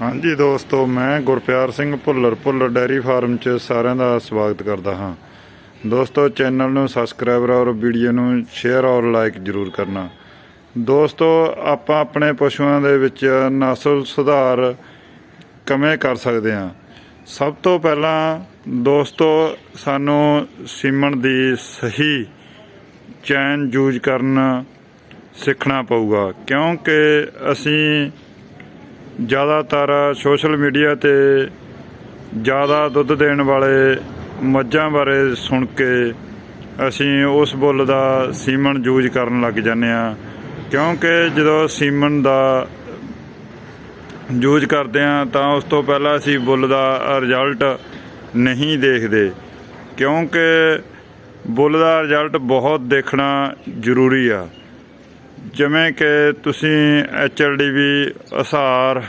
ਹਾਂਜੀ ਦੋਸਤੋ, ਮੈਂ ਗੁਰਪਿਆਰ ਸਿੰਘ ਭੁੱਲਰ ਭੁੱਲਰ ਡੈਰੀ ਫਾਰਮ 'ਚ ਸਾਰਿਆਂ ਦਾ ਸਵਾਗਤ ਕਰਦਾ ਹਾਂ। ਦੋਸਤੋ, ਚੈਨਲ ਨੂੰ ਸਬਸਕ੍ਰਾਈਬ ਔਰ ਵੀਡੀਓ ਨੂੰ ਸ਼ੇਅਰ ਔਰ ਲਾਈਕ ਜ਼ਰੂਰ ਕਰਨਾ। ਦੋਸਤੋ, ਆਪਾਂ ਆਪਣੇ ਪਸ਼ੂਆਂ ਦੇ ਵਿੱਚ ਨਸਲ ਸੁਧਾਰ ਕਿਵੇਂ ਕਰ ਸਕਦੇ ਹਾਂ? ਸਭ ਤੋਂ ਪਹਿਲਾਂ ਦੋਸਤੋ, ਸਾਨੂੰ ਸੀਮਣ ਦੀ ਸਹੀ ਚੈਨ ਯੂਜ਼ ਕਰਨਾ ਸਿੱਖਣਾ ਪਊਗਾ, ਕਿਉਂਕਿ ਅਸੀਂ ਜ਼ਿਆਦਾਤਰ ਸੋਸ਼ਲ ਮੀਡੀਆ ਤੇ ਜ਼ਿਆਦਾ ਦੁੱਧ ਦੇਣ ਵਾਲੇ ਮੱਝਾਂ ਬਾਰੇ ਸੁਣ ਕੇ ਅਸੀਂ ਉਸ ਬੁੱਲ ਦਾ ਸੀਮਨ ਯੂਜ਼ ਕਰਨ ਲੱਗ ਜਾਂਦੇ ਆ ਕਿਉਂਕਿ ਜਦੋਂ ਸੀਮਨ ਦਾ ਯੂਜ਼ ਕਰਦੇ ਆ ਤਾਂ ਉਸ ਤੋਂ ਪਹਿਲਾਂ ਅਸੀਂ ਬੁੱਲ ਦਾ ਰਿਜ਼ਲਟ ਨਹੀਂ ਦੇਖਦੇ। ਕਿਉਂਕਿ ਬੁੱਲ ਦਾ ਰਿਜ਼ਲਟ ਬਹੁਤ ਦੇਖਣਾ ਜ਼ਰੂਰੀ ਆ। ਜਿਵੇਂ ਕਿ ਤੁਸੀਂ ਐਚਐਲਡੀਵੀ ਅਸਾਰ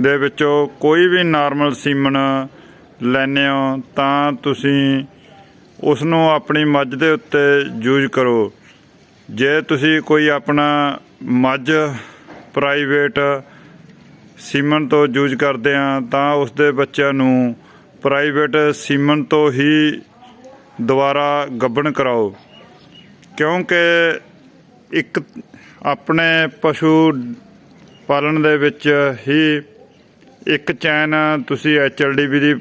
ਦੇ ਵਿੱਚੋਂ ਕੋਈ ਵੀ ਨਾਰਮਲ ਸੀਮਨ ਲੈਨੇ ਹੋ, ਤਾਂ ਤੁਸੀਂ ਉਸ ਨੂੰ ਆਪਣੀ ਮੱਝ ਦੇ ਉੱਤੇ ਯੂਜ਼ ਕਰੋ। ਜੇ ਤੁਸੀਂ ਕੋਈ ਆਪਣਾ ਮੱਝ ਪ੍ਰਾਈਵੇਟ ਸੀਮਨ ਤੋਂ ਯੂਜ਼ ਕਰਦੇ ਆ, ਤਾਂ ਉਸ ਦੇ ਬੱਚਿਆਂ ਨੂੰ ਪ੍ਰਾਈਵੇਟ ਸੀਮਨ ਤੋਂ ਹੀ ਦੁਬਾਰਾ ਗੱਭਣ ਕਰਾਓ। ਕਿਉਂਕਿ ਇੱਕ ਆਪਣੇ ਪਸ਼ੂ ਪਾਲਣ ਦੇ ਵਿੱਚ ਹੀ ਇੱਕ ਚੈਨ ਤੁਸੀਂ ਐਚਐਲਡੀਬੀ ਦੀ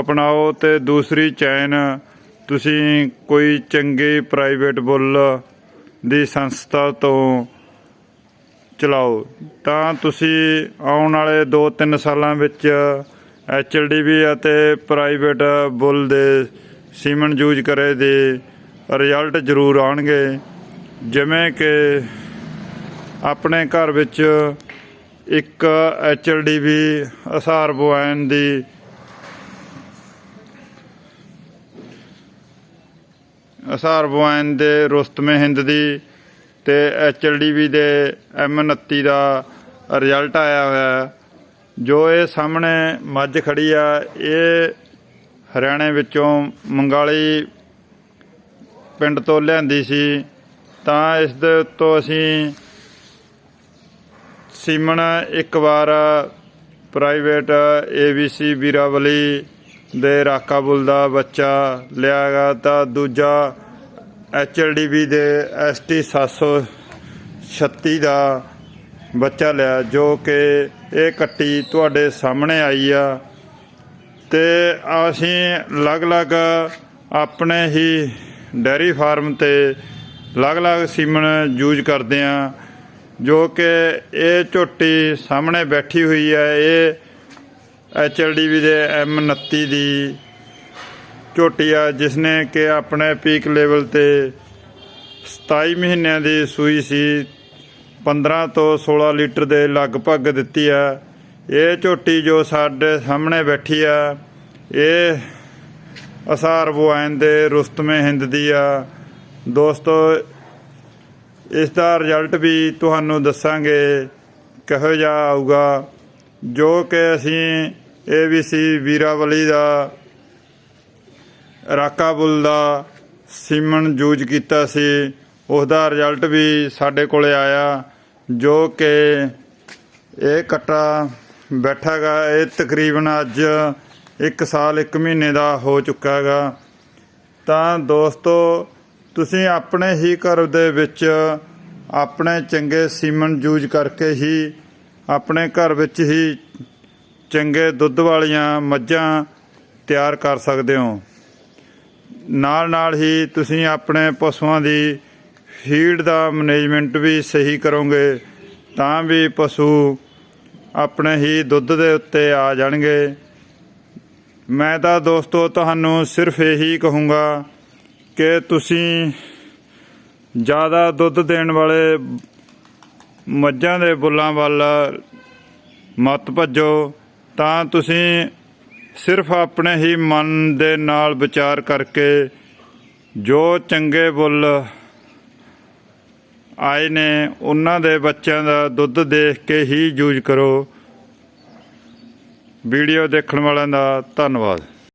ਅਪਣਾਓ ਤੇ ਦੂਸਰੀ ਚੈਨ ਤੁਸੀਂ ਕੋਈ ਚੰਗੀ ਪ੍ਰਾਈਵੇਟ ਬੁੱਲ ਦੀ ਸੰਸਥਾ ਤੋਂ ਚਲਾਓ। ਤਾਂ ਤੁਸੀਂ ਆਉਣ ਵਾਲੇ 2-3 ਸਾਲਾਂ ਵਿੱਚ ਐਚਐਲਡੀਬੀ ਅਤੇ ਪ੍ਰਾਈਵੇਟ ਬੁੱਲ ਦੇ ਸੀਮਨ ਯੂਜ਼ ਕਰੇ ਦੇ ਰਿਜ਼ਲਟ ਜ਼ਰੂਰ ਆਉਣਗੇ। ਜਿਵੇਂ ਕਿ ਆਪਣੇ ਘਰ ਵਿੱਚ ਇੱਕ ਐਚਐਲਡੀਬੀ ਅਸਾਰ ਬੋਇਨ ਦੀ ਅਸਾਰ ਬੋਇਨ ਦੇ ਰੁਸਤਮੇ ਹਿੰਦ ਦੀ ਤੇ ਐਚਐਲਡੀਬੀ ਦੇ M29 ਦਾ ਰਿਜ਼ਲਟ ਆਇਆ ਹੋਇਆ ਜੋ ਇਹ ਸਾਹਮਣੇ ਮੱਝ ਖੜੀ ਆ, ਇਹ ਹਰਿਆਣੇ ਵਿੱਚੋਂ ਮੰਗਾਲੀ ਪਿੰਡ ਤੋਂ ਲਿਆਂਦੀ ਸੀ। ਤਾਂ ਇਸ ਦੇ ਉੱਤੋਂ ਅਸੀਂ ਸੀਮਣ ਇੱਕ ਵਾਰ ਪ੍ਰਾਈਵੇਟ ਏਬੀਸੀ ਵੀਰਾਵਲੀ ਦੇ ਰਾਕਾਬੁਲ ਦਾ ਬੱਚਾ ਲਿਆ ਲਿਆਗਾ ਤਾਂ ਦੂਜਾ ਐਚਐਲਡੀਬੀ ਦੇ ਐਸਟੀ 736 ਦਾ ਬੱਚਾ ਲਿਆ, ਜੋ ਕਿ ਇਹ ਕੱਟੀ ਤੁਹਾਡੇ ਸਾਹਮਣੇ ਆਈ ਆ। ਤੇ ਅਸੀਂ ਅਲੱਗ-ਅਲੱਗ ਆਪਣੇ ਹੀ ਡੈਰੀ ਫਾਰਮ ਤੇ ਅਲੱਗ-ਅਲੱਗ ਸੀਮਨ ਯੂਜ਼ ਕਰਦੇ ਆ, ਜੋ ਕਿ ਇਹ ਝੋਟੀ ਸਾਹਮਣੇ ਬੈਠੀ ਹੋਈ ਹੈ ਇਹ ਐਚਐਲਡੀਵੀ ਦੇ M29 ਦੀ ਝੋਟੀ ਆ ਜਿਸ ਨੇ ਕਿ ਆਪਣੇ ਪੀਕ ਲੈਵਲ ਤੇ 27 ਮਹੀਨਿਆਂ ਦੀ ਸੂਈ ਸੀ 15 ਤੋਂ 16 ਲੀਟਰ ਦੇ ਲਗਭਗ ਦਿੱਤੀ ਆ। ਇਹ ਝੋਟੀ ਜੋ ਸਾਡੇ ਸਾਹਮਣੇ ਬੈਠੀ ਆ, ਇਹ ਅਸਾਰ ਬੁਆਇਨ ਦੇ ਰੁਸਤਮੇ ਹਿੰਦ ਦੀ ਆ। ਦੋਸਤੋ, ਇਸ ਦਾ ਰਿਜ਼ਲਟ ਵੀ ਤੁਹਾਨੂੰ ਦੱਸਾਂਗੇ ਕਿਹੋ ਜਿਹਾ ਆਊਗਾ, ਜੋ ਕਿ ਅਸੀਂ ਏਬੀਸੀ ਵੀਰਾਵਲੀ ਦਾ ਰਾਕਾਬੁਲ ਦਾ ਸੀਮਨ ਯੂਜ਼ ਕੀਤਾ ਸੀ। ਉਸ ਦਾ ਰਿਜ਼ਲਟ ਵੀ ਸਾਡੇ ਕੋਲੇ ਆਇਆ, ਜੋ ਕਿ ਇਹ ਕਟਾ ਬੈਠਾਗਾ। ਇਹ ਤਕਰੀਬਨ ਅੱਜ 1 ਸਾਲ 1 ਮਹੀਨੇ ਦਾ ਹੋ ਚੁੱਕਾ ਹੈਗਾ ਤਾਂ ਦੋਸਤੋ ਤੁਸੀਂ ਆਪਣੇ ਹੀ ਘਰ ਦੇ ਵਿੱਚ ਆਪਣੇ ਚੰਗੇ ਸੀਮਨ ਯੂਜ਼ ਕਰਕੇ ਹੀ ਆਪਣੇ ਘਰ ਵਿੱਚ ਹੀ ਚੰਗੇ ਦੁੱਧ ਵਾਲੀਆਂ ਮੱਝਾਂ ਤਿਆਰ ਕਰ ਸਕਦੇ ਹੋ। ਨਾਲ ਨਾਲ ਹੀ ਤੁਸੀਂ ਆਪਣੇ ਪਸ਼ੂਆਂ ਦੀ ਫੀਡ ਦਾ ਮੈਨੇਜਮੈਂਟ ਵੀ ਸਹੀ ਕਰੋਗੇ, ਤਾਂ ਵੀ ਪਸ਼ੂ ਆਪਣੇ ਹੀ ਦੁੱਧ ਦੇ ਉੱਤੇ ਆ ਜਾਣਗੇ। ਮੈਂ ਤਾਂ ਦੋਸਤੋ ਤੁਹਾਨੂੰ ਸਿਰਫ ਇਹੀ ਕਹੂੰਗਾ ਕਿ ਤੁਸੀਂ ਜ਼ਿਆਦਾ ਦੁੱਧ ਦੇਣ ਵਾਲੇ ਮੱਝਾਂ ਦੇ ਬੁੱਲਾਂ ਵੱਲ ਮਤ ਭੱਜੋ, ਤਾਂ ਤੁਸੀਂ ਸਿਰਫ ਆਪਣੇ ਹੀ ਮਨ ਦੇ ਨਾਲ ਵਿਚਾਰ ਕਰਕੇ ਜੋ ਚੰਗੇ ਬੁੱਲ ਆਏ ਨੇ, ਉਹਨਾਂ ਦੇ ਬੱਚਿਆਂ ਦਾ ਦੁੱਧ ਦੇਖ ਕੇ ਹੀ ਯੂਜ਼ ਕਰੋ। ਵੀਡੀਓ ਦੇਖਣ ਵਾਲਿਆਂ ਦਾ ਧੰਨਵਾਦ।